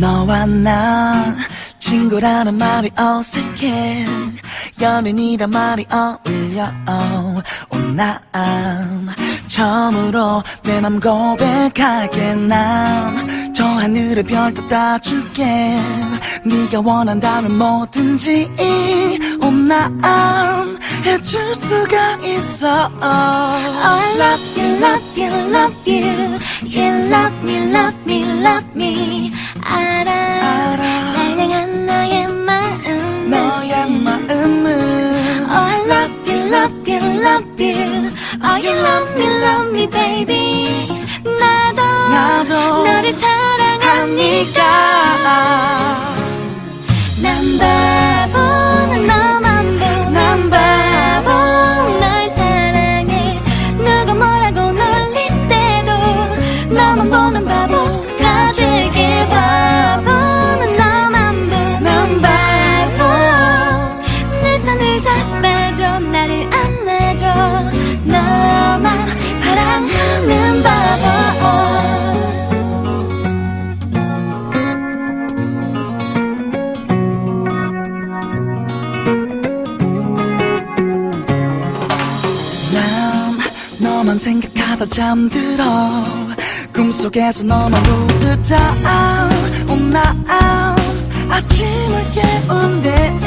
너와 나 친구라는 말이 어색해. 연인이란 말이 어울려. 오난 처음으로 내 맘 고백할게. 난 저 하늘의 별도 따줄게. 네가 원한다면 뭐든지 오난 해줄 수가 있어. I love you, love you, love you. You love me, love Oh, you love me, love me, baby. 나도, 나도 너를 사랑하니까. 난 바보, 난 너만 보. 난 바보, 널 사랑해. 누가 뭐라고 놀릴 때도 너만 보는 바보. 가질게 바보, 난 너만 보. 난 바보 내 손을 잡아줘 나를 안아줘 너만 사랑하는 바보. 난 너만 생각하다 잠들어. 꿈속에서 너만 부르다 온나 아침을 깨운대